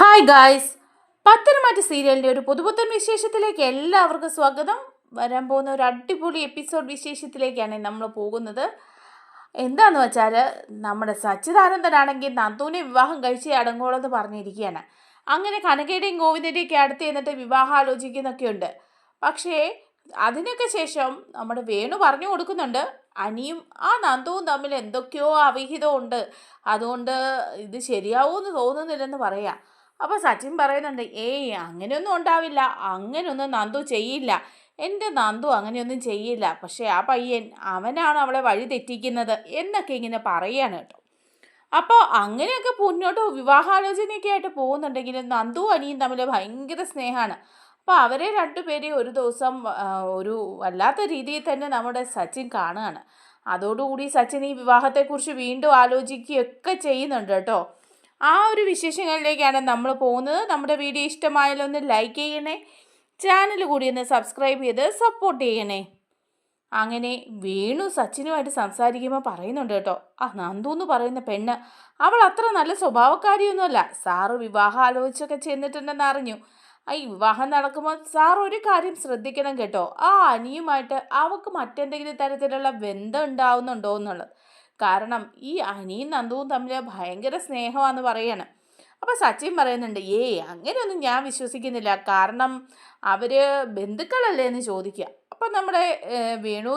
Hi guys പത്തനംമാറ്റ സീരിയലിന്റെ ഒരു പുതുപുത്തൻ വിശേഷത്തിലേക്ക് എല്ലാവർക്കും സ്വാഗതം. വരാൻ പോകുന്ന ഒരു അടിപൊളി എപ്പിസോഡ് വിശേഷത്തിലേക്കാണ് നമ്മൾ പോകുന്നത്. എന്താന്ന് വെച്ചാൽ നമ്മുടെ സച്ചിദാനന്ദനാണെങ്കിൽ നന്ദുവിനെ വിവാഹം കഴിച്ചേ അടങ്ങോളെന്ന് പറഞ്ഞിരിക്കുകയാണ്. അങ്ങനെ കനകയുടെയും ഗോവിന്ദന്റെയും ഒക്കെ അടുത്ത് എന്നിട്ട് വിവാഹം ആലോചിക്കുന്നൊക്കെയുണ്ട് പക്ഷേ അതിനൊക്കെ ശേഷം നമ്മുടെ വേണു പറഞ്ഞു കൊടുക്കുന്നുണ്ട്. അനിയും ആ നന്ദുവും തമ്മിൽ എന്തൊക്കെയോ അവിഹിതമുണ്ട്. അതുകൊണ്ട് ഇത് ശരിയാവുമെന്ന് തോന്നുന്നില്ലെന്ന് പറയാം. അപ്പോൾ സച്ചിൻ പറയുന്നുണ്ട് ഏയ് അങ്ങനെയൊന്നും ഉണ്ടാവില്ല. അങ്ങനെയൊന്നും നന്ദു ചെയ്യില്ല. എന്റെ നന്ദു അങ്ങനെയൊന്നും ചെയ്യില്ല. പക്ഷേ ആ പയ്യൻ അവനാണ് അവളെ വഴി തെറ്റിക്കുന്നത് എന്നൊക്കെ ഇങ്ങനെ പറയാണ് കേട്ടോ. അപ്പോൾ അങ്ങനെയൊക്കെ മുന്നോട്ട് വിവാഹാലോചനയൊക്കെ ആയിട്ട് പോകുന്നുണ്ടെങ്കിലും നന്ദു അനിയും തമ്മിൽ ഭയങ്കര സ്നേഹമാണ്. അപ്പോൾ അവരെ രണ്ടുപേരെയും ഒരു ദിവസം ഒരു വല്ലാത്ത രീതിയിൽ തന്നെ നമ്മുടെ സച്ചിൻ കാണുകയാണ്. അതോടുകൂടി സച്ചിൻ ഈ വിവാഹത്തെക്കുറിച്ച് വീണ്ടും ആലോചിക്കുകയൊക്കെ ചെയ്യുന്നുണ്ട് കേട്ടോ. ആ ഒരു വിശേഷങ്ങളിലേക്കാണ് നമ്മൾ പോകുന്നത്. നമ്മുടെ വീഡിയോ ഇഷ്ടമായാലും ഒന്ന് ലൈക്ക് ചെയ്യണേ. ചാനൽ കൂടി ഒന്ന് സബ്സ്ക്രൈബ് ചെയ്ത് സപ്പോർട്ട് ചെയ്യണേ. അങ്ങനെ വേണു സച്ചിനുമായിട്ട് സംസാരിക്കുമ്പോൾ പറയുന്നുണ്ട് കേട്ടോ. ആ നന്ദു എന്ന് പറയുന്ന പെണ്ണ് അവൾ അത്ര നല്ല സ്വഭാവക്കാരിയൊന്നുമല്ല. സാറ് വിവാഹം ആലോചിച്ചൊക്കെ ചെന്നിട്ടുണ്ടെന്ന് അറിഞ്ഞു. ഈ വിവാഹം നടക്കുമ്പോൾ സാർ ഒരു കാര്യം ശ്രദ്ധിക്കണം കേട്ടോ. ആ അനിയുമായിട്ട് അവൾക്ക് മറ്റെന്തെങ്കിലും തരത്തിലുള്ള ബന്ധം ഉണ്ടാവുന്നുണ്ടോ എന്നുള്ളത്. കാരണം ഈ അനിയും നന്ദുവും തമ്മിൽ ഭയങ്കര സ്നേഹമാണെന്ന് പറയാണ്. അപ്പോൾ സച്ചിൻ പറയുന്നുണ്ട് ഏയ് അങ്ങനെയൊന്നും ഞാൻ വിശ്വസിക്കുന്നില്ല. കാരണം അവർ ബന്ധുക്കളല്ലേ എന്ന് ചോദിക്കുക അപ്പം നമ്മുടെ വേണു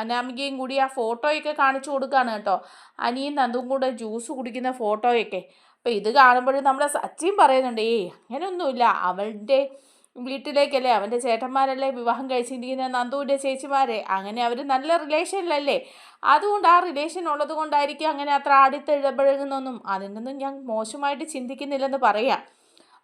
അനാമികയും കൂടി ആ ഫോട്ടോയൊക്കെ കാണിച്ചു കൊടുക്കുകയാണ് കേട്ടോ. അനിയും നന്ദുവും കൂടെ ജ്യൂസ് കുടിക്കുന്ന ഫോട്ടോയൊക്കെ. അപ്പോൾ ഇത് കാണുമ്പോഴും നമ്മുടെ സച്ചിൻ പറയുന്നുണ്ട് ഏയ് അങ്ങനെയൊന്നുമില്ല. അവളുടെ വീട്ടിലേക്കല്ലേ? അവന്റെ ചേട്ടന്മാരല്ലേ വിവാഹം കഴിച്ചിരിക്കുന്ന നന്ദുവിന്റെ ചേച്ചിമാരെ. അങ്ങനെ അവർ നല്ല റിലേഷനിലല്ലേ? അതുകൊണ്ട് ആ റിലേഷൻ ഉള്ളത് കൊണ്ടായിരിക്കും അങ്ങനെ അത്ര ആടിത്തിഴപഴകുന്നൊന്നും അതിനൊന്നും ഞാൻ മോശമായിട്ട് ചിന്തിക്കുന്നില്ലെന്ന് പറയാം.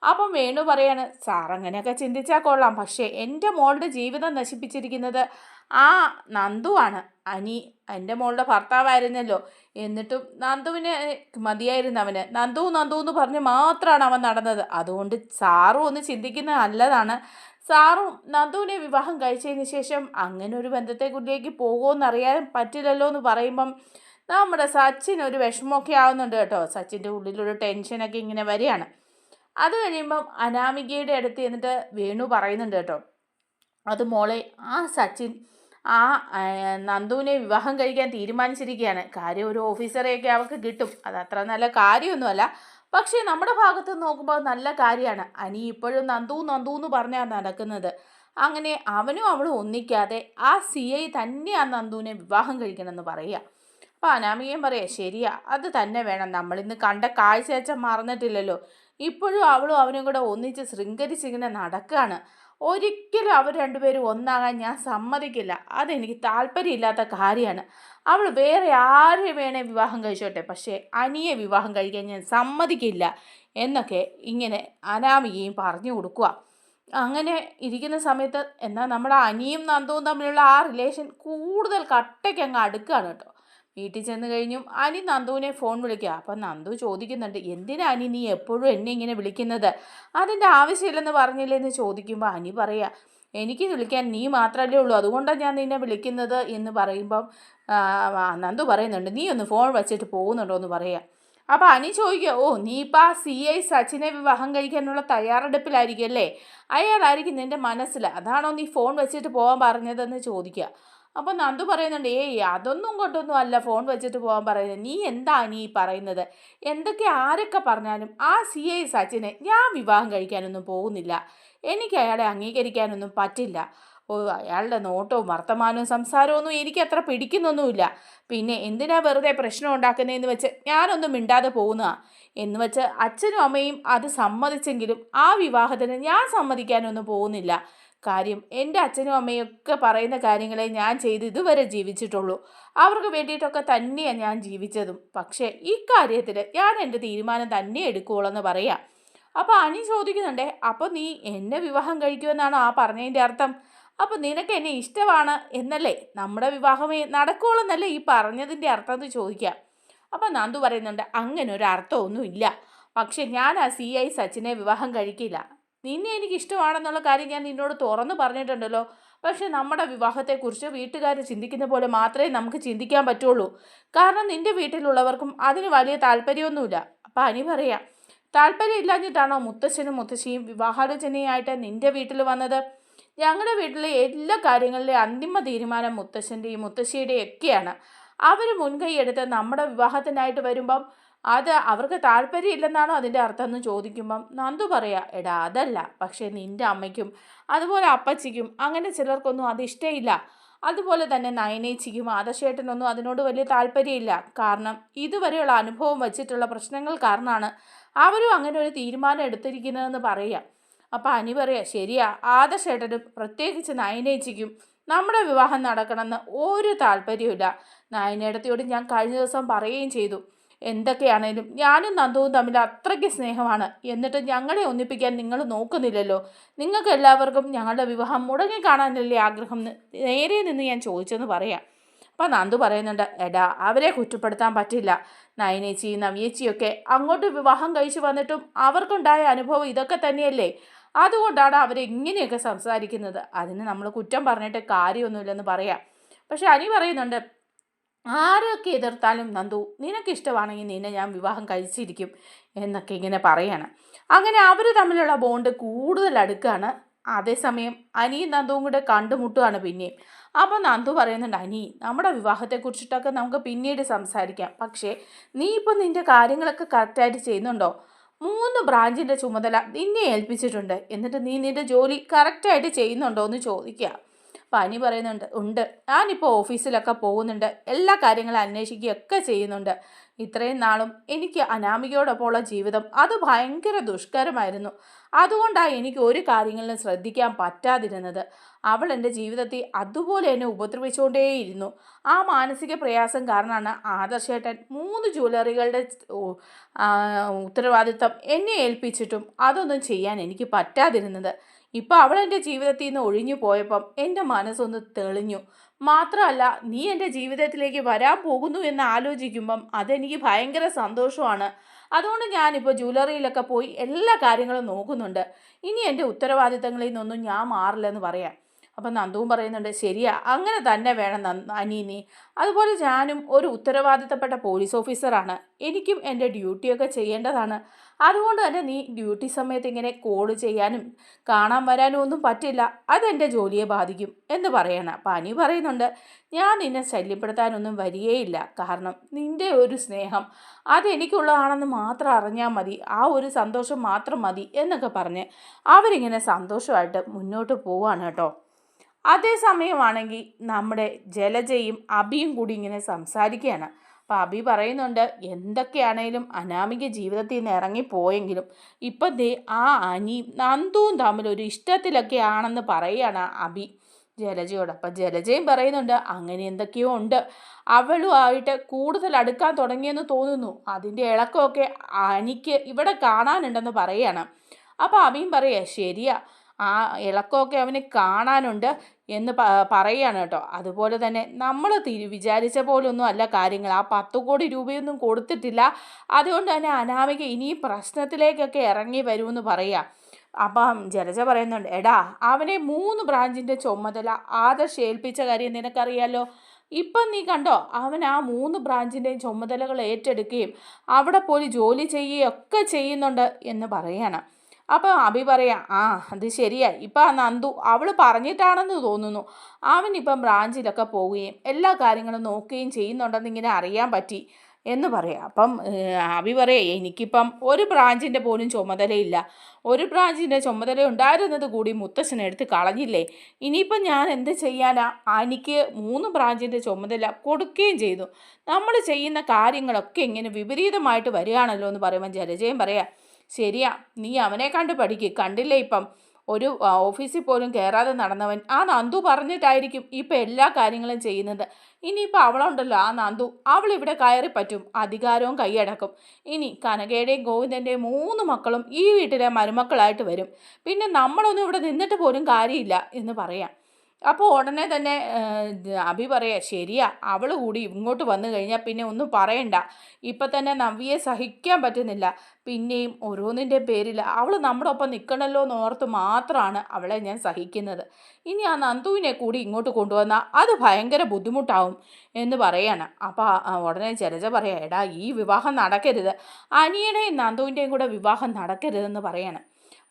അപ്പം വേണു പറയാണ് സാർ അങ്ങനെയൊക്കെ ചിന്തിച്ചാൽ കൊള്ളാം. പക്ഷേ എന്റെ മോളുടെ ജീവിതം നശിപ്പിച്ചിരിക്കുന്നത് ആ നന്ദുവാണ് അനി എന്റെ മോളുടെ ഭർത്താവായിരുന്നല്ലോ. എന്നിട്ടും നന്ദുവിന് മതിയായിരുന്നു അവന്. നന്ദു നന്ദു എന്ന് പറഞ്ഞ് മാത്രമാണ് അവൻ നടന്നത്. അതുകൊണ്ട് സാറും ഒന്ന് ചിന്തിക്കുന്നത് നല്ലതാണ്. സാറും നന്ദുവിനെ വിവാഹം കഴിച്ചതിന് ശേഷം അങ്ങനെ ഒരു ബന്ധത്തെക്കുറിലേക്ക് പോകുമെന്ന് അറിയാൻ പറ്റില്ലല്ലോ എന്ന് പറയുമ്പം നമ്മുടെ സച്ചിൻ ഒരു വിഷമമൊക്കെ ആവുന്നുണ്ട് കേട്ടോ. സച്ചിന്റെ ഉള്ളിലൊരു ടെൻഷനൊക്കെ ഇങ്ങനെ വരികയാണ്. അത് കഴിയുമ്പം അനാമികയുടെ അടുത്ത് എന്നിട്ട് വേണു പറയുന്നുണ്ട് കേട്ടോ. അത് മോളെ ആ സച്ചിൻ ആ ആ, നന്ദുവിനെ വിവാഹം കഴിക്കാൻ തീരുമാനിച്ചിരിക്കുകയാണ്. കാര്യം ഒരു ഓഫീസറെയൊക്കെ അവൾക്ക് കിട്ടും. അത് അത്ര നല്ല കാര്യമൊന്നുമല്ല. പക്ഷേ നമ്മുടെ ഭാഗത്ത് നോക്കുമ്പോൾ നല്ല കാര്യമാണ്. അനി ഇപ്പോഴും നന്ദു നന്ദു എന്ന് പറഞ്ഞാണ് നടക്കുന്നത്. അങ്ങനെ അവനും അവളും ഒന്നിക്കാതെ ആ സി ഐ തന്നെയാണ് നന്ദുവിനെ വിവാഹം കഴിക്കണമെന്ന് പറയുക. അപ്പോൾ അനാമികയും പറയാം ശരിയാ അത് തന്നെ വേണം. നമ്മളിന്ന് കണ്ട കാഴ്ചയച്ച മറന്നിട്ടില്ലല്ലോ. ഇപ്പോഴും അവളും അവനും കൂടെ ഒന്നിച്ച് ശൃംഗരിച്ചിങ്ങനെ നടക്കുകയാണ് ഒരിക്കലും അവർ രണ്ടുപേരും ഒന്നാകാൻ ഞാൻ സമ്മതിക്കില്ല. അതെനിക്ക് താല്പര്യമില്ലാത്ത കാര്യമാണ്. അവൾ വേറെ ആരെ വേണേ വിവാഹം കഴിച്ചോട്ടെ. പക്ഷേ അനിയെ വിവാഹം കഴിക്കാൻ ഞാൻ സമ്മതിക്കില്ല എന്നൊക്കെ ഇങ്ങനെ അനാമികയും പറഞ്ഞു കൊടുക്കുക. അങ്ങനെ ഇരിക്കുന്ന സമയത്ത് എന്നാൽ നമ്മുടെ അനിയും നന്ദവും തമ്മിലുള്ള ആ റിലേഷൻ കൂടുതൽ കട്ടയ്ക്ക് അങ്ങ് അടുക്കുകയാണ് കേട്ടോ. വീട്ടിൽ ചെന്ന് കഴിഞ്ഞു അനി നന്ദുവിനെ ഫോൺ വിളിക്കുക. അപ്പം നന്ദു ചോദിക്കുന്നുണ്ട് എന്തിനാ അനി? നീ എപ്പോഴും എന്നെ ഇങ്ങനെ വിളിക്കുന്നത്? അതിന്റെ ആവശ്യമില്ലെന്ന് പറഞ്ഞില്ലേ? എന്ന് ചോദിക്കുമ്പോൾ അനി പറയാ എനിക്ക് വിളിക്കാൻ നീ മാത്രമല്ലേ ഉള്ളൂ. അതുകൊണ്ടാണ് ഞാൻ നിന്നെ വിളിക്കുന്നത്? എന്ന് പറയുമ്പം നന്ദു പറയുന്നുണ്ട് നീ ഒന്ന് ഫോൺ വെച്ചിട്ട് പോകുന്നുണ്ടോ? എന്ന് പറയാം. അപ്പോൾ അനി ചോദിക്കുക ഓ നീ ഇപ്പം ആ സി ഐ സച്ചിനെ വിവാഹം കഴിക്കാനുള്ള തയ്യാറെടുപ്പിലായിരിക്കും അല്ലേ അയാളായിരിക്കും നിന്റെ മനസ്സിൽ അതാണോ നീ ഫോൺ വെച്ചിട്ട് പോകാൻ പറഞ്ഞതെന്ന് ചോദിക്കുക. അപ്പോൾ നന്ദു പറയുന്നുണ്ട് ഏയ് അതൊന്നും കൊണ്ടൊന്നും അല്ല. ഫോൺ വെച്ചിട്ട് പോകാൻ പറയുന്നത് നീ എന്താ നീ പറയുന്നത്? എന്തൊക്കെ ആരൊക്കെ പറഞ്ഞാലും ആ സി ഐ സച്ചിനെ ഞാൻ വിവാഹം കഴിക്കാനൊന്നും പോകുന്നില്ല. എനിക്ക് അയാളെ അംഗീകരിക്കാനൊന്നും പറ്റില്ല. ഓ അയാളുടെ നോട്ടവും വർത്തമാനവും സംസാരമൊന്നും എനിക്ക് അത്ര പിടിക്കുന്നൊന്നുമില്ല. പിന്നെ എന്തിനാ വെറുതെ പ്രശ്നം ഉണ്ടാക്കുന്നതെന്ന് വെച്ച് ഞാനൊന്നും മിണ്ടാതെ പോകുന്ന എന്ന് വെച്ച് അച്ഛനും അമ്മയും അത് സമ്മതിച്ചെങ്കിലും ആ വിവാഹത്തിന് ഞാൻ സമ്മതിക്കാനൊന്നും പോകുന്നില്ല. കാര്യം എന്റെ അച്ഛനും അമ്മയും ഒക്കെ പറയുന്ന കാര്യങ്ങളെ ഞാൻ ചെയ്ത് ഇതുവരെ ജീവിച്ചിട്ടുള്ളൂ. അവർക്ക് വേണ്ടിയിട്ടൊക്കെ തന്നെയാണ് ഞാൻ ജീവിച്ചതും. പക്ഷേ ഈ കാര്യത്തിൽ ഞാൻ എന്റെ തീരുമാനം തന്നെ എടുക്കുകയുള്ളെന്ന് പറയാം. അപ്പോൾ അനി ചോദിക്കുന്നുണ്ടേ അപ്പോൾ നീ എന്നെ വിവാഹം കഴിക്കുമെന്നാണോ ആ പറഞ്ഞതിന്റെ അർത്ഥം? അപ്പോൾ നിനക്ക് എന്നെ ഇഷ്ടമാണ് എന്നല്ലേ? നമ്മുടെ വിവാഹമേ നടക്കുകയുള്ളെന്നല്ലേ ഈ പറഞ്ഞതിന്റെ അർത്ഥം എന്ന് ചോദിക്കാം. അപ്പോൾ നന്ദു പറയുന്നുണ്ട് അങ്ങനെ ഒരു അർത്ഥമൊന്നുമില്ല പക്ഷെ ഞാൻ ആ സി ഐ സച്ചിനെ വിവാഹം കഴിക്കില്ല. നിന്നെ എനിക്ക് ഇഷ്ടമാണെന്നുള്ള കാര്യം ഞാൻ നിന്നോട് തുറന്നു പറഞ്ഞിട്ടുണ്ടല്ലോ. പക്ഷെ നമ്മുടെ വിവാഹത്തെക്കുറിച്ച് വീട്ടുകാർ ചിന്തിക്കുന്ന പോലെ മാത്രമേ നമുക്ക് ചിന്തിക്കാൻ പറ്റുള്ളൂ. കാരണം നിന്റെ വീട്ടിലുള്ളവർക്കും അതിന് വലിയ താല്പര്യമൊന്നുമില്ല. അപ്പം അനി പറയാം താല്പര്യം ഇല്ലാഞ്ഞിട്ടാണോ മുത്തശ്ശനും മുത്തശ്ശിയും വിവാഹാലോചനയായിട്ട് നിന്റെ വീട്ടിൽ വന്നത്? ഞങ്ങളുടെ വീട്ടിലെ എല്ലാ കാര്യങ്ങളിലെയും അന്തിമ തീരുമാനം മുത്തശ്ശന്റെയും മുത്തശ്ശിയുടെയും ഒക്കെയാണ്. അവർ മുൻകൈ എടുത്ത് നമ്മുടെ വിവാഹത്തിനായിട്ട് വരുമ്പം അത് അവർക്ക് താല്പര്യമില്ലെന്നാണോ അതിന്റെ അർത്ഥം എന്ന് ചോദിക്കുമ്പം നന്ദു പറയാ എടാ അതല്ല. പക്ഷേ നിന്റെ അമ്മയ്ക്കും അതുപോലെ അപ്പച്ചിക്കും അങ്ങനെ ചിലർക്കൊന്നും അത് ഇഷ്ടമില്ല അതുപോലെ തന്നെ നയനേച്ചിക്കും ആദർശേട്ടനൊന്നും അതിനോട് വലിയ താല്പര്യമില്ല. കാരണം ഇതുവരെയുള്ള അനുഭവം വച്ചിട്ടുള്ള പ്രശ്നങ്ങൾ കാരണമാണ് അവരും അങ്ങനെ ഒരു തീരുമാനം എടുത്തിരിക്കുന്നതെന്ന് പറയുക. അപ്പം അനി പറയാ ശരിയാ. ആദർശേട്ടനും പ്രത്യേകിച്ച് നയനേച്ചിക്കും നമ്മുടെ വിവാഹം നടക്കണമെന്ന് ഒരു താല്പര്യമില്ല നയനേടത്തിയോട് ഞാൻ കഴിഞ്ഞ ദിവസം പറയുകയും ചെയ്തു. എന്തൊക്കെയാണേലും ഞാനും നന്ദുവും തമ്മിൽ അത്രയ്ക്ക് സ്നേഹമാണ്. എന്നിട്ട് ഞങ്ങളെ ഒന്നിപ്പിക്കാൻ നിങ്ങൾ നോക്കുന്നില്ലല്ലോ. നിങ്ങൾക്ക് എല്ലാവർക്കും ഞങ്ങളുടെ വിവാഹം മുടങ്ങി കാണാനല്ലേ ആഗ്രഹം നേരെ നിന്ന് ഞാൻ ചോദിച്ചെന്ന് പറയാം. അപ്പം നന്ദു പറയുന്നുണ്ട് എടാ അവരെ കുറ്റപ്പെടുത്താൻ പറ്റില്ല. നയനേച്ചി നവിയേച്ചിയൊക്കെ അങ്ങോട്ട് വിവാഹം കഴിച്ചു വന്നിട്ടും അവർക്കുണ്ടായ അനുഭവം ഇതൊക്കെ തന്നെയല്ലേ? അതുകൊണ്ടാണ് അവർ ഇങ്ങനെയൊക്കെ സംസാരിക്കുന്നത്. അതിന് നമ്മൾ കുറ്റം പറഞ്ഞിട്ട് കാര്യമൊന്നുമില്ലെന്ന് പറയാം. പക്ഷെ അനി പറയുന്നുണ്ട് ആരൊക്കെ എതിർത്താലും നന്ദു നിനക്കിഷ്ടമാണെങ്കിൽ നിന്നെ ഞാൻ വിവാഹം കഴിച്ചിരിക്കും എന്നൊക്കെ ഇങ്ങനെ പറയാണ്. അങ്ങനെ അവർ തമ്മിലുള്ള ബോണ്ട് കൂടുതൽ അടുക്കാണ്. അതേസമയം അനിയും നന്ദുവും കൂടെ കണ്ടുമുട്ടുകയാണ് പിന്നെയും. അപ്പോൾ നന്ദു പറയുന്നുണ്ട് അനി നമ്മുടെ വിവാഹത്തെക്കുറിച്ചിട്ടൊക്കെ നമുക്ക് പിന്നീട് സംസാരിക്കാം. പക്ഷേ നീ ഇപ്പം നിന്റെ കാര്യങ്ങളൊക്കെ കറക്റ്റായിട്ട് ചെയ്യുന്നുണ്ടോ? മൂന്ന് ബ്രാഞ്ചിന്റെ ചുമതല നിന്നെ ഏൽപ്പിച്ചിട്ടുണ്ട്. എന്നിട്ട് നീ നിന്റെ ജോലി കറക്റ്റായിട്ട് ചെയ്യുന്നുണ്ടോ എന്ന് ചോദിക്കുക. പനി പറയുന്നുണ്ട് ഉണ്ട്. ഞാനിപ്പോൾ ഓഫീസിലൊക്കെ പോകുന്നുണ്ട് എല്ലാ കാര്യങ്ങളും അന്വേഷിക്കുകയൊക്കെ ചെയ്യുന്നുണ്ട്. ഇത്രയും നാളും എനിക്ക് അനാമികയോടൊപ്പമുള്ള ജീവിതം അത് ഭയങ്കര ദുഷ്കരമായിരുന്നു. അതുകൊണ്ടാണ് എനിക്ക് ഒരു കാര്യങ്ങളിലും ശ്രദ്ധിക്കാൻ പറ്റാതിരുന്നത്. അവൾ എന്റെ ജീവിതത്തിൽ അതുപോലെ എന്നെ ഉപദ്രവിച്ചുകൊണ്ടേയിരുന്നു. ആ മാനസിക പ്രയാസം കാരണമാണ് ആദർശേട്ടൻ മൂന്ന് ജ്വല്ലറികളുടെ ഉത്തരവാദിത്തം എന്നെ ഏൽപ്പിച്ചിട്ടും അതൊന്നും ചെയ്യാൻ എനിക്ക് പറ്റാതിരുന്നത്. ഇപ്പം അവൾ എന്റെ ജീവിതത്തിൽ നിന്ന് ഒഴിഞ്ഞു പോയപ്പം എന്റെ മനസ്സൊന്ന് തെളിഞ്ഞു. മാത്രമല്ല നീ എന്റെ ജീവിതത്തിലേക്ക് വരാൻ പോകുന്നു എന്ന് ആലോചിക്കുമ്പം അതെനിക്ക് ഭയങ്കര സന്തോഷമാണ്. അതുകൊണ്ട് ഞാനിപ്പോൾ ജ്വല്ലറിയിലൊക്കെ പോയി എല്ലാ കാര്യങ്ങളും നോക്കുന്നുണ്ട്. ഇനി എന്റെ ഉത്തരവാദിത്തങ്ങളിൽ നിന്നൊന്നും ഞാൻ മാറില്ലെന്ന് പറയാം. അപ്പം നന്ദുവും പറയുന്നുണ്ട് ശരിയാ അങ്ങനെ തന്നെ വേണം അനീനി അതുപോലെ ഞാനും ഒരു ഉത്തരവാദിത്തപ്പെട്ട പോലീസ് ഓഫീസറാണ്. എനിക്കും എന്റെ ഡ്യൂട്ടിയൊക്കെ ചെയ്യേണ്ടതാണ്. അതുകൊണ്ട് തന്നെ നീ ഡ്യൂട്ടി സമയത്ത് ഇങ്ങനെ കോൾ ചെയ്യാനും കാണാൻ വരാനും ഒന്നും പറ്റില്ല. അതെന്റെ ജോലിയെ ബാധിക്കും എന്ന് പറയണം അപ്പം അനി പറയുന്നുണ്ട്. ഞാൻ നിന്നെ ശല്യപ്പെടുത്താനൊന്നും വരികയില്ല. കാരണം നിന്റെ ഒരു സ്നേഹം അതെനിക്കുള്ളതാണെന്ന് മാത്രം അറിഞ്ഞാൽ മതി. ആ ഒരു സന്തോഷം മാത്രം മതി എന്നൊക്കെ പറഞ്ഞ് അവരിങ്ങനെ സന്തോഷമായിട്ട് മുന്നോട്ട് പോവാണ് കേട്ടോ. അതേസമയമാണെങ്കിൽ നമ്മുടെ ജലജയും അബിയും കൂടി ഇങ്ങനെ സംസാരിക്കുകയാണ്. അപ്പം അബി പറയുന്നുണ്ട് എന്തൊക്കെയാണേലും അനാമിക ജീവിതത്തിൽ നിന്ന് ഇറങ്ങിപ്പോയെങ്കിലും ഇപ്പം ദേ ആ അനിയും നന്ദുവും തമ്മിൽ ഒരു ഇഷ്ടത്തിലൊക്കെ ആണെന്ന് പറയുകയാണ് അബി ജലജയോട് അപ്പം ജലജയും പറയുന്നുണ്ട് അങ്ങനെ എന്തൊക്കെയോ ഉണ്ട്. അവളും ആയിട്ട് കൂടുതൽ അടുക്കാൻ തുടങ്ങിയെന്ന് തോന്നുന്നു. അതിന്റെ ഇളക്കമൊക്കെ അനിക്ക് ഇവിടെ കാണാനുണ്ടെന്ന് പറയുകയാണ്. അപ്പോൾ അബിയും പറയുക ശരിയാ. ആ ഇളക്കമൊക്കെ അവന് കാണാനുണ്ട് എന്ന് പറയുകയാണ് കേട്ടോ. അതുപോലെ തന്നെ നമ്മൾ തിരി വിചാരിച്ച പോലൊന്നും അല്ല കാര്യങ്ങൾ. ആ പത്ത് കോടി രൂപയൊന്നും കൊടുത്തിട്ടില്ല. അതുകൊണ്ട് തന്നെ അനാമിക ഇനി പ്രശ്നത്തിലേക്കൊക്കെ ഇറങ്ങി വരുമെന്ന് പറയുക അപ്പം ജലജ പറയുന്നുണ്ട് എടാ അവനെ മൂന്ന് ബ്രാഞ്ചിന്റെ ചുമതല ആദർശ് ഏൽപ്പിച്ച കാര്യം നിനക്കറിയാലോ? ഇപ്പം നീ കണ്ടോ അവൻ ആ മൂന്ന് ബ്രാഞ്ചിന്റെയും ചുമതലകൾ ഏറ്റെടുക്കുകയും അവിടെ പോയി ജോലി ചെയ്യുകയൊക്കെ ചെയ്യുന്നുണ്ട് എന്ന് പറയണം. അപ്പോൾ അഭി പറയാ ആ അത് ശരിയാ. ഇപ്പം ആ നന്ദു അവൾ പറഞ്ഞിട്ടാണെന്ന് തോന്നുന്നു. അവൻ ഇപ്പം ബ്രാഞ്ചിലൊക്കെ പോവുകയും എല്ലാ കാര്യങ്ങളും നോക്കുകയും ചെയ്യുന്നുണ്ടെന്ന് ഇങ്ങനെ അറിയാൻ പറ്റി എന്ന് പറയാം. അപ്പം അഭി പറയാ എനിക്കിപ്പം ഒരു ബ്രാഞ്ചിന്റെ പോലും ചുമതലയില്ല. ഒരു ബ്രാഞ്ചിന്റെ ചുമതല ഉണ്ടായിരുന്നത് കൂടി മുത്തശ്ശനെടുത്ത് കളഞ്ഞില്ലേ. ഇനിയിപ്പം ഞാൻ എന്ത് ചെയ്യാനാ? എനിക്ക് മൂന്ന് ബ്രാഞ്ചിന്റെ ചുമതല കൊടുക്കുകയും ചെയ്തു. നമ്മൾ ചെയ്യുന്ന കാര്യങ്ങളൊക്കെ ഇങ്ങനെ വിപരീതമായിട്ട് വരികയാണല്ലോ എന്ന് പറയുമ്പോൾ ജലജയം പറയാം ശരിയാ നീ അവനെ കണ്ട് പഠിക്ക്. കണ്ടില്ലേ ഇപ്പം? ഒരു ഓഫീസിൽ പോലും കയറാതെ നടന്നവൻ. ആ നന്ദു പറഞ്ഞിട്ടായിരിക്കും ഇപ്പം എല്ലാ കാര്യങ്ങളും ചെയ്യുന്നത്. ഇനിയിപ്പോൾ അവളുണ്ടല്ലോ ആ നന്ദു. അവൾ ഇവിടെ കയറി പറ്റും. അധികാരവും കൈയടക്കും. ഇനി കനകയുടെയും ഗോവിന്ദന്റെയും മൂന്ന് മക്കളും ഈ വീട്ടിലെ മരുമക്കളായിട്ട് വരും. പിന്നെ നമ്മളൊന്നും ഇവിടെ നിന്നിട്ട് പോലും കാര്യമില്ല എന്ന് പറയാം. അപ്പോൾ ഉടനെ തന്നെ അഭി പറയാ ശരിയാ അവൾ കൂടി ഇങ്ങോട്ട് വന്നു കഴിഞ്ഞാൽ പിന്നെ ഒന്നും പറയണ്ട. ഇപ്പം തന്നെ നവ്യയെ സഹിക്കാൻ പറ്റുന്നില്ല. പിന്നെയും ഓരോന്നിന്റെ പേരിൽ അവൾ നമ്മുടെ ഒപ്പം നിൽക്കണമല്ലോ എന്ന് ഓർത്ത് മാത്രമാണ് അവളെ ഞാൻ സഹിക്കുന്നത്. ഇനി ആ നന്ദുവിനെ കൂടി ഇങ്ങോട്ട് കൊണ്ടുവന്നാൽ അത് ഭയങ്കര ബുദ്ധിമുട്ടാവും എന്ന് പറയാണ്. അപ്പോൾ ഉടനെ ജലജ പറയാ എടാ ഈ വിവാഹം നടക്കരുത്. അനിയുടെയും നന്ദുവിന്റെയും കൂടെ വിവാഹം നടക്കരുതെന്ന് പറയാണ്.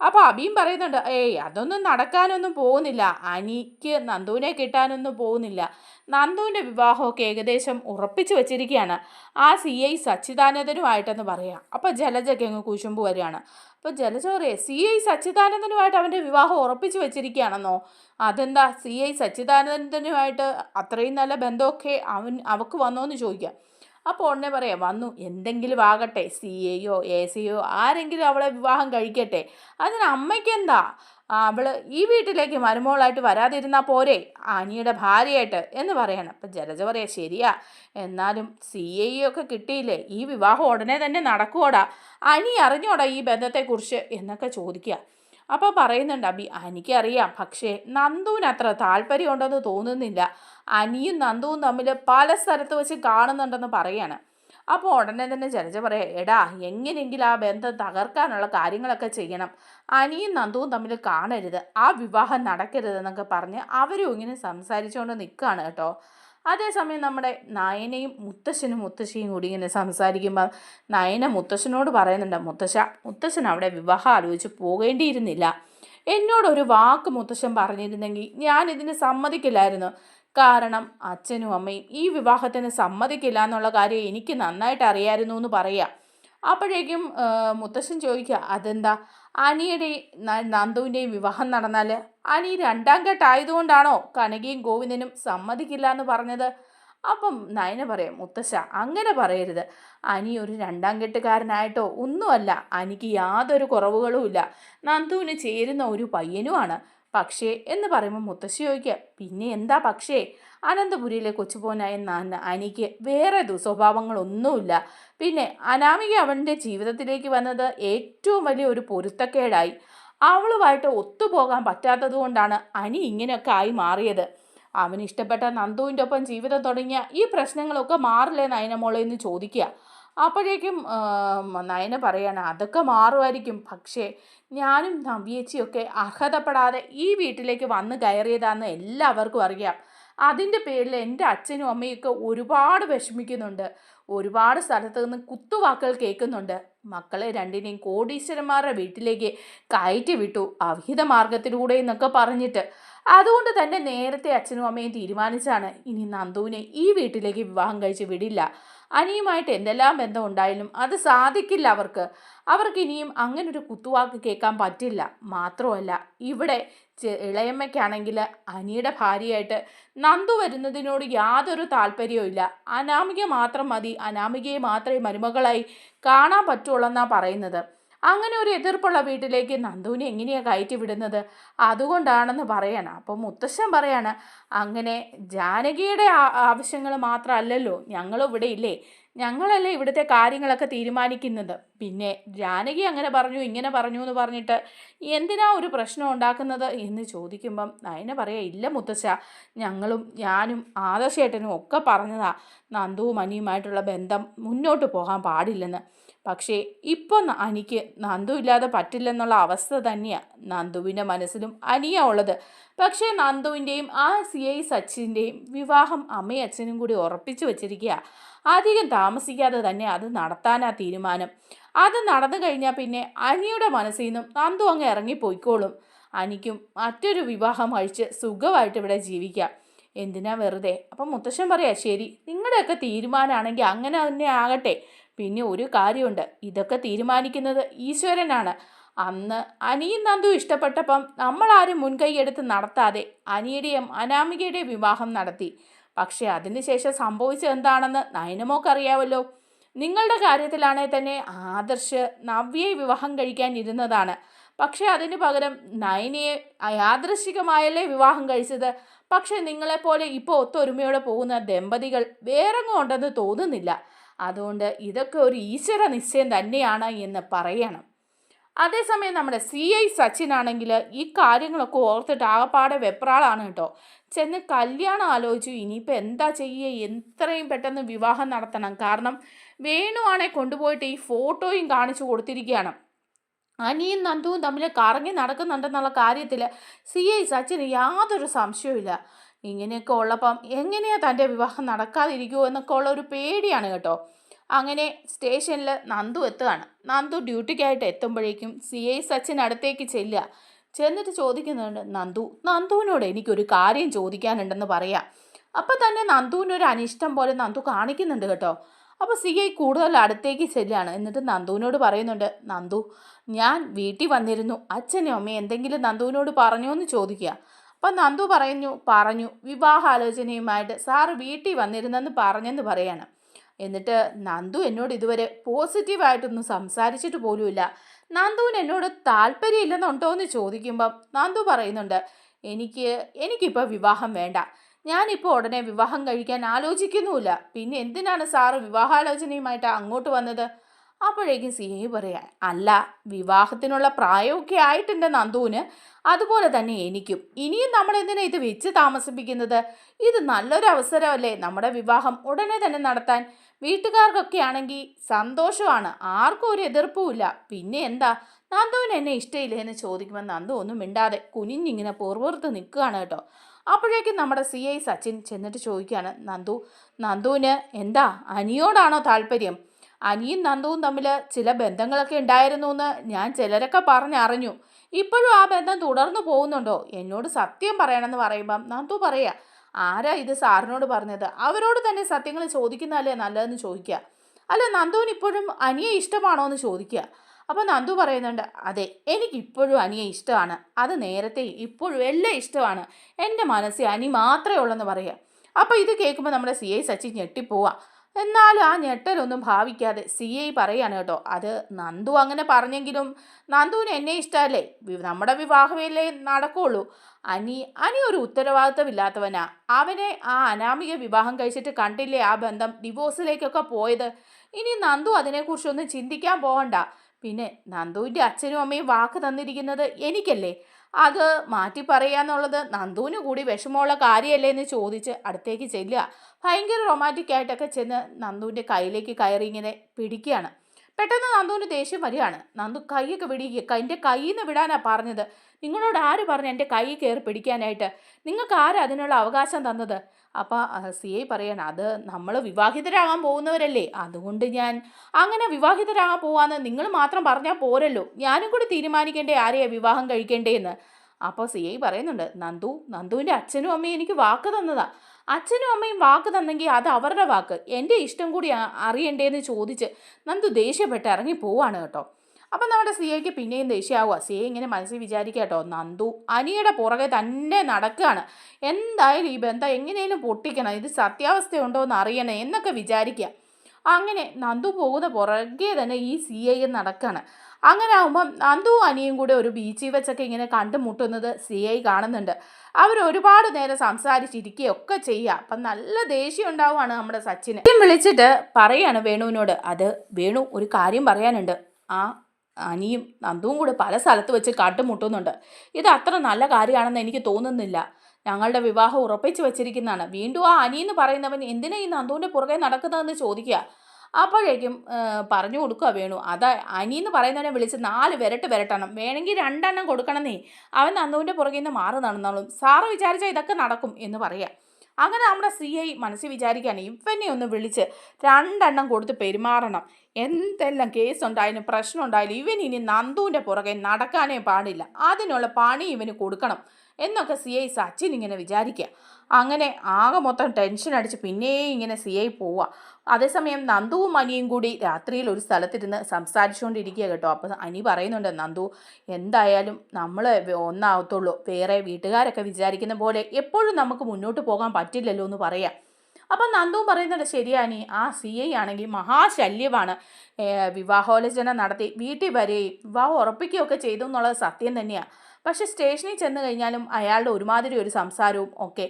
അപ്പോൾ അബിയും പറയുന്നുണ്ട് ഏയ് അതൊന്നും നടക്കാനൊന്നും പോകുന്നില്ല. അനിക്ക് നന്ദുവിനെ കിട്ടാനൊന്നും പോകുന്നില്ല. നന്ദുവിന്റെ വിവാഹമൊക്കെ ഏകദേശം ഉറപ്പിച്ചു വെച്ചിരിക്കുകയാണ്. ആ സി ഐ സച്ചിദാനന്ദനുമായിട്ടെന്ന് പറയാം. അപ്പോൾ ജലജയ്ക്ക് അങ്ങ് കുശുമ്പ് വരികയാണ്. അപ്പോൾ ജലജ പറയേ സി ഐ സച്ചിദാനന്ദനുമായിട്ട് അവന്റെ വിവാഹം ഉറപ്പിച്ചു വെച്ചിരിക്കുകയാണെന്നോ? അതെന്താ? സി ഐ സച്ചിദാനന്ദനുമായിട്ട് അത്രയും നല്ല ബന്ധമൊക്കെ അവൻ അവക്ക് വന്നോ എന്ന് ചോദിക്കാം. അപ്പോൾ ഉടനെ പറയാം വന്നു. എന്തെങ്കിലും ആകട്ടെ സി എയോ എ സിയോ ആരെങ്കിലും അവളെ വിവാഹം കഴിക്കട്ടെ. അതിന് അമ്മയ്ക്ക് എന്താ അവൾ ഈ വീട്ടിലേക്ക് മരുമോളായിട്ട് വരാതിരുന്നാൽ പോരെ? അനിയുടെ ഭാര്യയായിട്ട് എന്ന് പറയണം. അപ്പം ജലജ പറയാം ശരിയാ. എന്നാലും സി ഒക്കെ കിട്ടിയില്ലേ? ഈ വിവാഹം ഉടനെ തന്നെ നടക്കുവോടാ? അനി അറിഞ്ഞോടാ ഈ ബന്ധത്തെക്കുറിച്ച് എന്നൊക്കെ ചോദിക്കുക. അപ്പോൾ പറയുന്നുണ്ട് അബി എനിക്കറിയാം. പക്ഷേ നന്ദുവിന് അത്ര താല്പര്യമുണ്ടെന്ന് തോന്നുന്നില്ല. അനിയും നന്ദുവും തമ്മിൽ പല സ്ഥലത്ത് വെച്ച് കാണുന്നുണ്ടെന്ന് പറയാണ്. അപ്പോൾ ഉടനെ തന്നെ ജലജ പറയാം എടാ എങ്ങനെയെങ്കിലും ആ ബന്ധം തകർക്കാനുള്ള കാര്യങ്ങളൊക്കെ ചെയ്യണം. അനിയും നന്ദുവും തമ്മിൽ കാണരുത്. ആ വിവാഹം നടക്കരുത് എന്നൊക്കെ പറഞ്ഞ് അവരും ഇങ്ങനെ സംസാരിച്ചുകൊണ്ട് നിൽക്കുകയാണ് കേട്ടോ. അതേസമയം നമ്മുടെ നയനയും മുത്തശ്ശനും മുത്തശ്ശിയും കൂടി ഇങ്ങനെ സംസാരിക്കുമ്പോൾ നയന മുത്തശ്ശനോട് പറയുന്നുണ്ട് മുത്തശ്ശ മുത്തശ്ശൻ അവിടെ വിവാഹം ആലോചിച്ച് പോകേണ്ടിയിരുന്നില്ല. എന്നോടൊരു വാക്ക് മുത്തശ്ശൻ പറഞ്ഞിരുന്നെങ്കിൽ ഞാൻ ഇതിന് സമ്മതിക്കില്ലായിരുന്നു. കാരണം അച്ഛനും അമ്മയും ഈ വിവാഹത്തിന് സമ്മതിക്കില്ല എന്നുള്ള കാര്യം എനിക്ക് നന്നായിട്ട് അറിയായിരുന്നു എന്ന് പറയാം. അപ്പോഴേക്കും മുത്തശ്ശൻ ചോദിക്കുക അതെന്താ? അനിയുടെയും നന്ദുവിന്റെയും വിവാഹം നടന്നാൽ അനി രണ്ടാം കെട്ടായതുകൊണ്ടാണോ കനകയും ഗോവിന്ദനും സമ്മതിക്കില്ല എന്ന് പറഞ്ഞത്? അപ്പം നയന പറയാം മുത്തശ്ശ അങ്ങനെ പറയരുത്. അനി ഒരു രണ്ടാം കെട്ടുകാരനായിട്ടോ ഒന്നുമല്ല. അനിക്ക് യാതൊരു കുറവുകളുമില്ല. നന്ദുവിന് ചേരുന്ന ഒരു പയ്യനുമാണ്. പക്ഷേ എന്ന് പറയുമ്പോൾ മുത്തശ്ശി ചോദിക്കുക പിന്നെ എന്താ പക്ഷേ? അനന്തപുരിയിലെ കൊച്ചുപോനായ നാന്ന അനിക്ക് വേറെ ദുസ്വഭാവങ്ങളൊന്നുമില്ല. പിന്നെ അനാമിക അവന്റെ ജീവിതത്തിലേക്ക് വന്നത് ഏറ്റവും വലിയ ഒരു പൊരുത്തക്കേടായി. അവളുമായിട്ട് ഒത്തുപോകാൻ പറ്റാത്തത് കൊണ്ടാണ് അനി ഇങ്ങനെയൊക്കെ ആയി മാറിയത്. അവന് ഇഷ്ടപ്പെട്ട നന്ദുവിന്റെ ഒപ്പം ജീവിതം തുടങ്ങിയ ഈ പ്രശ്നങ്ങളൊക്കെ മാറില്ലേ നയനമോളെ എന്ന് ചോദിക്കുക. അപ്പോഴേക്കും നയന പറയാണ് അതൊക്കെ മാറുമായിരിക്കും. പക്ഷേ ഞാനും നവ്യേച്ചിയൊക്കെ അർഹതപ്പെടാതെ ഈ വീട്ടിലേക്ക് വന്ന് കയറിയതാണെന്ന് എല്ലാവർക്കും അറിയാം. അതിന്റെ പേരിൽ എന്റെ അച്ഛനും അമ്മയൊക്കെ ഒരുപാട് വിഷമിക്കുന്നുണ്ട്. ഒരുപാട് സ്ഥലത്ത് നിന്ന് കുത്തുവാക്കുകൾ കേൾക്കുന്നുണ്ട്. മക്കളെ രണ്ടിനെയും കോടീശ്വരന്മാരുടെ വീട്ടിലേക്ക് കയറ്റി വിട്ടു. അവിഹിത മാർഗത്തിലൂടെ എന്നൊക്കെ പറഞ്ഞിട്ട്. അതുകൊണ്ട് തന്നെ നേരത്തെ അച്ഛനും അമ്മയും തീരുമാനിച്ചാണ് ഇനി നന്ദുവിനെ ഈ വീട്ടിലേക്ക് വിവാഹം കഴിച്ച് വിടില്ല. അനിയുമായിട്ട് എന്തെല്ലാം ബന്ധം ഉണ്ടായാലും അത് സാധിക്കില്ല അവർക്ക്. അവർക്ക് ഇനിയും അങ്ങനൊരു കുത്തുവാക്ക് കേൾക്കാൻ പറ്റില്ല. മാത്രമല്ല ഇവിടെ ഇളയമ്മയ്ക്കാണെങ്കിൽ അനിയുടെ ഭാര്യയായിട്ട് നന്ദു വരുന്നതിനോട് യാതൊരു താല്പര്യവും ഇല്ല. അനാമിക മാത്രം മതി. അനാമികയെ മാത്രമേ മരുമകളായി കാണാൻ പറ്റുള്ളൂ എന്നാണ് പറയുന്നത്. അങ്ങനെ ഒരു എതിർപ്പുള്ള വീട്ടിലേക്ക് നന്ദുവിനെ എങ്ങനെയാണ് കയറ്റി വിടുന്നത്? അതുകൊണ്ടാണെന്ന് പറയണം. അപ്പോൾ മുത്തശ്ശൻ പറയാണ് അങ്ങനെ ജാനകിയുടെ ആവശ്യങ്ങൾ മാത്രമല്ലല്ലോ ഞങ്ങളും ഇവിടെ ഇല്ലേ? ഞങ്ങളല്ലേ ഇവിടുത്തെ കാര്യങ്ങളൊക്കെ തീരുമാനിക്കുന്നത്. പിന്നെ ജാനകി അങ്ങനെ പറഞ്ഞു ഇങ്ങനെ പറഞ്ഞു എന്ന് പറഞ്ഞിട്ട് എന്തിനാ ഒരു പ്രശ്നം ഉണ്ടാക്കുന്നത് എന്ന് ചോദിക്കുമ്പം നയന പറയാ ഇല്ല മുത്തശ്ശ ഞങ്ങളും ഞാനും ആദർശേട്ടനും ഒക്കെ പറഞ്ഞതാ നന്ദുവും അനിയുമായിട്ടുള്ള ബന്ധം മുന്നോട്ട് പോകാൻ പാടില്ലെന്ന്. പക്ഷേ ഇപ്പോൾ അനിക്ക് നന്ദു ഇല്ലാതെ പറ്റില്ലെന്നുള്ള അവസ്ഥ തന്നെയാണ് നന്ദുവിന്റെ മനസ്സിലും അനിയ ഉള്ളത്. പക്ഷേ നന്ദുവിന്റെയും ആ സി ഐ സച്ചിന്റെയും വിവാഹം അമ്മയച്ഛനും കൂടി ഉറപ്പിച്ചു വെച്ചിരിക്കുക അധികം താമസിക്കാതെ തന്നെ അത് നടത്താനാ തീരുമാനം. അത് നടന്നു കഴിഞ്ഞാൽ പിന്നെ അനിയുടെ മനസ്സിൽ നിന്നും നന്ദു അങ്ങ് ഇറങ്ങിപ്പോയിക്കോളും. അനിക്കും മറ്റൊരു വിവാഹം കഴിച്ച് സുഖമായിട്ട് ഇവിടെ ജീവിക്കാം. എന്തിനാ വെറുതെ? അപ്പം മുത്തശ്ശൻ പറയാ ശരി നിങ്ങളുടെയൊക്കെ തീരുമാനമാണെങ്കിൽ അങ്ങനെ തന്നെ ആകട്ടെ. പിന്നെ ഒരു കാര്യമുണ്ട്. ഇതൊക്കെ തീരുമാനിക്കുന്നത് ഈശ്വരനാണ്. അന്ന് അനിയും നന്ദു ഇഷ്ടപ്പെട്ടപ്പം നമ്മളാരും മുൻകൈ എടുത്ത് നടത്താതെ അനിയുടെയും അനാമികയുടെയും വിവാഹം നടത്തി. പക്ഷേ അതിനുശേഷം സംഭവിച്ചത് എന്താണെന്ന് നയനമോക്കറിയാവല്ലോ. നിങ്ങളുടെ കാര്യത്തിലാണെങ്കിൽ തന്നെ ആദർശ് നവ്യയെ വിവാഹം കഴിക്കാൻ ഇരുന്നതാണ്. പക്ഷേ അതിന് പകരം നയനയെ യാദൃശികമായല്ലേ വിവാഹം കഴിച്ചത്? പക്ഷേ നിങ്ങളെപ്പോലെ ഇപ്പോൾ ഒത്തൊരുമയോടെ പോകുന്ന ദമ്പതികൾ വേറെങ്ങും ഉണ്ടെന്ന് തോന്നുന്നില്ല. അതുകൊണ്ട് ഇതൊക്കെ ഒരു ഈശ്വര നിശ്ചയം തന്നെയാണ് എന്ന് പറയണം. അതേസമയം നമ്മുടെ സി ഐ സച്ചിൻ ആണെങ്കിൽ ഈ കാര്യങ്ങളൊക്കെ ഓർത്തിട്ട് ആകപ്പാടെ വെപ്രാളാണ് കേട്ടോ. ചെന്ന് കല്യാണം ആലോചിച്ചു ഇനിയിപ്പോൾ എന്താ ചെയ്യുക എത്രയും പെട്ടെന്ന് വിവാഹം നടത്തണം. കാരണം വേണുവാണെ കൊണ്ടുപോയിട്ട് ഈ ഫോട്ടോയും കാണിച്ചു കൊടുത്തിരിക്കുകയാണ്. അനിയും നന്ദുവും തമ്മിൽ കറങ്ങി നടക്കുന്നുണ്ടെന്നുള്ള കാര്യത്തിൽ സി ഐ സച്ചിന് യാതൊരു സംശയവുമില്ല. ഇങ്ങനെയൊക്കെ ഉള്ളപ്പം എങ്ങനെയാണ് തന്റെ വിവാഹം നടക്കാതിരിക്കുമോ എന്നൊക്കെ ഉള്ള ഒരു പേടിയാണ് കേട്ടോ. അങ്ങനെ സ്റ്റേഷനിൽ നന്ദു എത്തുകയാണ്. നന്ദു ഡ്യൂട്ടിക്കായിട്ട് എത്തുമ്പോഴേക്കും സി ഐ സച്ചിൻ അടുത്തേക്ക് ചെല്ലുക. ചെന്നിട്ട് ചോദിക്കുന്നുണ്ട് നന്ദു നന്ദുവിനോട് എനിക്കൊരു കാര്യം ചോദിക്കാനുണ്ടെന്ന് പറയാം. അപ്പം തന്നെ നന്ദുവിനൊരു അനിഷ്ടം പോലെ നന്ദു കാണിക്കുന്നുണ്ട് കേട്ടോ. അപ്പോൾ സി ഐ കൂടുതൽ അടുത്തേക്ക് ചെല്ലുകയാണ്. എന്നിട്ട് നന്ദുവിനോട് പറയുന്നുണ്ട് നന്ദു ഞാൻ വീട്ടിൽ വന്നിരുന്നു. അച്ഛനും അമ്മയും എന്തെങ്കിലും നന്ദുവിനോട് പറഞ്ഞോ എന്ന് ചോദിക്കുക. അപ്പം നന്ദു പറഞ്ഞു പറഞ്ഞു. വിവാഹാലോചനയുമായിട്ട് സാറ് വീട്ടിൽ വന്നിരുന്നെന്ന് പറഞ്ഞെന്ന് പറയാണ്. എന്നിട്ട് നന്ദു എന്നോട് ഇതുവരെ പോസിറ്റീവായിട്ടൊന്നും സംസാരിച്ചിട്ട് പോലുമില്ല. നന്ദുവിന് എന്നോട് താല്പര്യമില്ലെന്നുണ്ടോ എന്ന് ചോദിക്കുമ്പം നന്ദു പറയുന്നുണ്ട് എനിക്ക് എനിക്കിപ്പോൾ വിവാഹം വേണ്ട. ഞാനിപ്പോൾ ഉടനെ വിവാഹം കഴിക്കാൻ ആലോചിക്കുന്നുമില്ല. പിന്നെ എന്തിനാണ് സാറ് വിവാഹാലോചനയുമായിട്ട് അങ്ങോട്ട് വന്നത്? അപ്പോഴേക്കും സി ഐ പറയാ അല്ല വിവാഹത്തിനുള്ള പ്രായമൊക്കെ ആയിട്ടുണ്ട് നന്ദുവിന്. അതുപോലെ തന്നെ എനിക്കും. ഇനിയും നമ്മൾ എന്തിനാ ഇത് വെച്ച് താമസിപ്പിക്കുന്നത്? ഇത് നല്ലൊരു അവസരമല്ലേ നമ്മുടെ വിവാഹം ഉടനെ തന്നെ നടത്താൻ? വീട്ടുകാർക്കൊക്കെ ആണെങ്കിൽ സന്തോഷമാണ്. ആർക്കും ഒരു എതിർപ്പുമില്ല പിന്നെ എന്താ? നന്ദുവിന് എന്നെ ഇഷ്ടമില്ലേ എന്ന് ചോദിക്കുമ്പോൾ നന്ദു ഒന്നും മിണ്ടാതെ കുനിഞ്ഞിങ്ങനെ പൂർവത്ത് നിൽക്കുകയാണ് കേട്ടോ. അപ്പോഴേക്കും നമ്മുടെ സി ഐ സച്ചിൻ ചെന്നിട്ട് ചോദിക്കുകയാണ് നന്ദു നന്ദുവിന് എന്താ? അനിയോടാണോ താല്പര്യം? അനിയും നന്ദുവും തമ്മിൽ ചില ബന്ധങ്ങളൊക്കെ ഉണ്ടായിരുന്നു എന്ന് ഞാൻ ചിലരൊക്കെ പറഞ്ഞറിഞ്ഞു. ഇപ്പോഴും ആ ബന്ധം തുടർന്നു പോകുന്നുണ്ടോ? എന്നോട് സത്യം പറയണമെന്ന് പറയുമ്പം നന്ദു പറയാ ആരാ ഇത് സാറിനോട് പറഞ്ഞത്? അവരോട് തന്നെ സത്യങ്ങൾ ചോദിക്കുന്നതല്ലേ നല്ലതെന്ന് ചോദിക്കുക. അല്ല നന്ദുവിന് ഇപ്പോഴും അനിയെ ഇഷ്ടമാണോ എന്ന് ചോദിക്കുക. അപ്പോൾ നന്ദു പറയുന്നുണ്ട് അതെ എനിക്കിപ്പോഴും അനിയെ ഇഷ്ടമാണ്. അത് നേരത്തെ ഇപ്പോഴും എല്ലാം ഇഷ്ടമാണ്. എന്റെ മനസ്സിൽ അനി മാത്രമേ ഉള്ളെന്ന് പറയുക. അപ്പോൾ ഇത് കേൾക്കുമ്പോൾ നമ്മുടെ സി ഐ സച്ചിൻ ഞെട്ടിപ്പോവാ. എന്നാലും ആ ഞെട്ടലൊന്നും ഭാവിക്കാതെ സി ഐ പറയാണ് കേട്ടോ. അത് നന്ദു അങ്ങനെ പറഞ്ഞെങ്കിലും നന്ദുവിന് എന്നെ ഇഷ്ടമല്ലേ? നമ്മുടെ വിവാഹമല്ലേ നടക്കുള്ളൂ. അനി അനി ഒരു ഉത്തരവാദിത്തമില്ലാത്തവനാ. അവനെ ആ അനാമിക വിവാഹം കഴിച്ചിട്ട് കണ്ടില്ലേ ആ ബന്ധം? ഡിവോഴ്സിലേക്കൊക്കെ പോയത്. ഇനി നന്ദു അതിനെക്കുറിച്ചൊന്നും ചിന്തിക്കാൻ പോകണ്ട പിന്നെ നന്ദുവിന്റെ അച്ഛനും അമ്മയും വാക്ക് തന്നിരിക്കുന്നത് എനിക്കല്ലേ? അത് മാറ്റി പറയാന്നുള്ളത് നന്ദുവിന് കൂടി വിഷമമുള്ള കാര്യമല്ലേ എന്ന് ചോദിച്ച് അടുത്തേക്ക് ചെല്ലുക. ഭയങ്കര റൊമാന്റിക് ആയിട്ടൊക്കെ ചെന്ന് നന്ദുവിന്റെ കയ്യിലേക്ക് കയറി ഇങ്ങനെ പിടിക്കുകയാണ്. പെട്ടെന്ന് നന്ദുവിന് ദേഷ്യം വരികയാണ്. നന്ദു കൈയൊക്കെ പിടിക്കുക എന്റെ കയ്യിൽ നിന്ന് വിടാനാണ് പറഞ്ഞത്. നിങ്ങളോട് ആര് പറഞ്ഞു എന്റെ കൈ കയറി പിടിക്കാനായിട്ട്? നിങ്ങൾക്ക് ആരാ അതിനുള്ള അവകാശം തന്നത്? അപ്പോൾ സി ഐ പറയാണ് അത് നമ്മൾ വിവാഹിതരാകാൻ പോകുന്നവരല്ലേ അതുകൊണ്ട് ഞാൻ അങ്ങനെ വിവാഹിതരാകാൻ പോവാന്ന് നിങ്ങൾ മാത്രം പറഞ്ഞാൽ പോരല്ലോ. ഞാനും കൂടി തീരുമാനിക്കേണ്ടേ ആരെയാണ് വിവാഹം കഴിക്കേണ്ടേന്ന്. അപ്പോൾ സി ഐ പറയുന്നുണ്ട് നന്ദു നന്ദുവിന്റെ അച്ഛനും അമ്മയും എനിക്ക് വാക്ക് തന്നതാ. അച്ഛനും അമ്മയും വാക്ക് തന്നെങ്കിൽ അത് അവരുടെ വാക്ക്. എന്റെ ഇഷ്ടം കൂടി അറിയണ്ടേന്ന് ചോദിച്ച് നന്ദു ദേഷ്യപ്പെട്ട് ഇറങ്ങി പോവാണ് കേട്ടോ. അപ്പം നമ്മുടെ സിയയ്ക്ക് പിന്നെയും ദേഷ്യമാവുക. സി ഐ ഇങ്ങനെ മനസ്സിൽ വിചാരിക്കുക കേട്ടോ നന്ദു അനിയുടെ പുറകെ തന്നെ നടക്കുകയാണ്. എന്തായാലും ഈ ബന്ധം എങ്ങനെയും പൊട്ടിക്കണം ഇത് സത്യാവസ്ഥയുണ്ടോ എന്ന് അറിയണേ എന്നൊക്കെ വിചാരിക്കുക. അങ്ങനെ നന്ദു പോകുന്ന പുറകെ തന്നെ ഈ സി ഐ നടക്കുകയാണ്. അങ്ങനെ ആകുമ്പം നന്ദു അനിയും കൂടെ ഒരു ബീച്ചിൽ വെച്ചൊക്കെ ഇങ്ങനെ കണ്ടുമുട്ടുന്നത് സി ഐ കാണുന്നുണ്ട്. അവർ ഒരുപാട് നേരം സംസാരിച്ചിരിക്കുകയൊക്കെ ചെയ്യുക. അപ്പം നല്ല ദേഷ്യം ഉണ്ടാവുകയാണ് നമ്മുടെ സച്ചിന്. വിളിച്ചിട്ട് പറയാണ് വേണുവിനോട്. അത് വേണു ഒരു കാര്യം പറയാനുണ്ട്. ആ അനിയും നന്ദുവും കൂടെ പല സ്ഥലത്ത് വെച്ച് കാട്ടുമുട്ടുന്നുണ്ട് ഇത് അത്ര നല്ല കാര്യമാണെന്ന് എനിക്ക് തോന്നുന്നില്ല. ഞങ്ങളുടെ വിവാഹം ഉറപ്പിച്ചു വെച്ചിരിക്കുന്നതാണ്. വീണ്ടും ആ അനി എന്ന് പറയുന്നവൻ എന്തിനാ ഈ നന്ദുവിന്റെ പുറകെ നടക്കുന്നതെന്ന് ചോദിക്കുക. അപ്പോഴേക്കും പറഞ്ഞു കൊടുക്കുക വേണു. അതാ അനി എന്ന് പറയുന്നവനെ വിളിച്ച് നാല് വിരട്ട് വിരട്ടണം. വേണമെങ്കിൽ രണ്ടെണ്ണം കൊടുക്കണമെന്നേ അവൻ നന്ദുവിന്റെ പുറകെ നിന്ന് മാറി നടന്നോളും. സാറ് വിചാരിച്ചാൽ ഇതൊക്കെ നടക്കും എന്ന് പറയാം. അങ്ങനെ നമ്മുടെ സി ഐ മനസ്സിൽ വിചാരിക്കുകയാണ് ഇവനെ ഒന്ന് വിളിച്ച് രണ്ടെണ്ണം കൊടുത്ത് പെരുമാറണം. എന്തെല്ലാം കേസ് ഉണ്ടായാലും പ്രശ്നം ഉണ്ടായാലും ഇവൻ ഇനി നന്ദുവിന്റെ പുറകെ നടക്കാനേ പാടില്ല. അതിനുള്ള പണി ഇവന് കൊടുക്കണം. എന്നൊക്കെ സി ഐ സച്ചിൻ ഇങ്ങനെ വിചാരിക്കുക അങ്ങനെ ആകെ മൊത്തം ടെൻഷൻ അടിച്ച് പിന്നെയും ഇങ്ങനെ സി ഐ പോവുക അതേസമയം നന്ദുവും അനിയും കൂടി രാത്രിയിൽ ഒരു സ്ഥലത്തിരുന്ന് സംസാരിച്ചുകൊണ്ടിരിക്കുക കേട്ടോ. അപ്പോൾ അനി പറയുന്നുണ്ട് നന്ദു എന്തായാലും നമ്മൾ ഒന്നാവത്തുള്ളൂ. വേറെ വീട്ടുകാരൊക്കെ വിചാരിക്കുന്ന പോലെ എപ്പോഴും നമുക്ക് മുന്നോട്ട് പോകാൻ പറ്റില്ലല്ലോ എന്ന് പറയാം. അപ്പം നന്ദു പറയുന്നുണ്ട് ശരിയാനി ആ സി ഐ ആണെങ്കിൽ മഹാശല്യമാണ്. വിവാഹോലോചന നടത്തി വീട്ടിൽ വരികയും വിവാഹം ഉറപ്പിക്കുകയൊക്കെ ചെയ്തു എന്നുള്ളത് സത്യം തന്നെയാണ് പക്ഷെ സ്റ്റേഷനിൽ ചെന്ന് കഴിഞ്ഞാലും അയാളുടെ ഒരുമാതിരി ഒരു സംസാരവും ഒക്കെ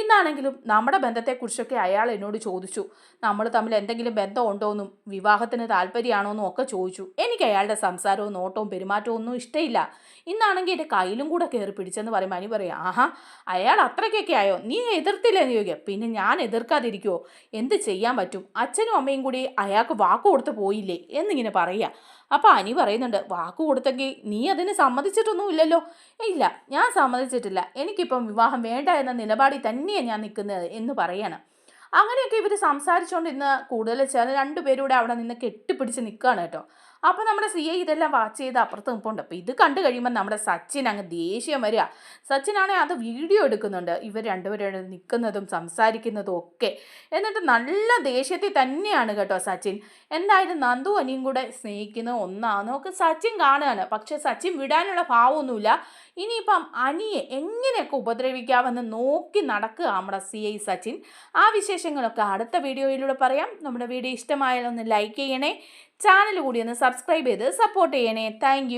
ഇന്നാണെങ്കിലും നമ്മുടെ ബന്ധത്തെക്കുറിച്ചൊക്കെ അയാൾ എന്നോട് ചോദിച്ചു. നമ്മൾ തമ്മിൽ എന്തെങ്കിലും ബന്ധമുണ്ടോ എന്നും വിവാഹത്തിന് താല്പര്യമാണോ എന്നും ഒക്കെ ചോദിച്ചു. എനിക്ക് അയാളുടെ സംസാരവും നോട്ടവും പെരുമാറ്റവും ഒന്നും ഇഷ്ടമില്ല ഇന്നാണെങ്കിൽ എന്റെ കയ്യിലും കൂടെ കയറി പിടിച്ചെന്ന് പറയുമ്പോൾ അനി പറയാം ആഹാ അയാൾ അത്രയ്ക്കൊക്കെ ആയോ? നീ എതിർത്തില്ലെന്ന് ചോദിക്കുക. പിന്നെ ഞാൻ എതിർക്കാതിരിക്കുമോ എന്ത് ചെയ്യാൻ പറ്റും? അച്ഛനും അമ്മയും കൂടി അയാൾക്ക് വാക്ക് കൊടുത്ത് പോയില്ലേ? എന്നിങ്ങനെ പറയുക. അപ്പോൾ അനി പറയുന്നുണ്ട് വാക്ക് കൊടുത്തെങ്കിൽ നീ അതിന് സമ്മതിച്ചിട്ടൊന്നും ഇല്ലല്ലോ ഇല്ല ഞാൻ സമ്മതിച്ചിട്ടില്ല. എനിക്കിപ്പം വിവാഹം വേണ്ട എന്ന നിലപാടിൽ തന്നെയാണ് ഞാൻ നിൽക്കുന്നത് എന്ന് പറയാണ്. അങ്ങനെയൊക്കെ ഇവർ സംസാരിച്ചുകൊണ്ട് ഇന്ന് കൂടുതൽ ചില കൂടെ അവിടെ നിന്ന് കെട്ടിപ്പിടിച്ച് നിൽക്കുകയാണ് കേട്ടോ. അപ്പോൾ നമ്മുടെ സി ഐ ഇതെല്ലാം വാച്ച് ചെയ്ത് അപ്പുറത്ത് നിൽപ്പുണ്ട് അപ്പോൾ ഇത് കണ്ടു കഴിയുമ്പോൾ നമ്മുടെ സച്ചിൻ അങ്ങ് ദേഷ്യം വരിക. സച്ചിനാണെങ്കിൽ അത് വീഡിയോ എടുക്കുന്നുണ്ട്. ഇവർ രണ്ടുപേരും നിൽക്കുന്നതും സംസാരിക്കുന്നതും ഒക്കെ. എന്നിട്ട് നല്ല ദേഷ്യത്തിൽ തന്നെയാണ് കേട്ടോ സച്ചിൻ. എന്തായാലും നന്ദു അനിയും കൂടെ സ്നേഹിക്കുന്ന ഒന്നാണ്. നോക്ക് സച്ചിൻ കാണുകയാണ്. പക്ഷേ സച്ചിൻ വിടാനുള്ള ഭാവമൊന്നുമില്ല. ഇനിയിപ്പം അനിയെ എങ്ങനെയൊക്കെ ഉപദ്രവിക്കാമെന്ന് നോക്കി നടക്കുക നമ്മുടെ സി ഐ സച്ചിൻ. ആ വിശേഷങ്ങളൊക്കെ അടുത്ത വീഡിയോയിലൂടെ പറയാം. നമ്മുടെ വീഡിയോ ഇഷ്ടമായാലൊന്ന് ലൈക്ക് ചെയ്യണേ. ചാനൽ കൂടി ഒന്ന് സബ്സ്ക്രൈബ് ചെയ്ത് സപ്പോർട്ട് ചെയ്യണേ. താങ്ക്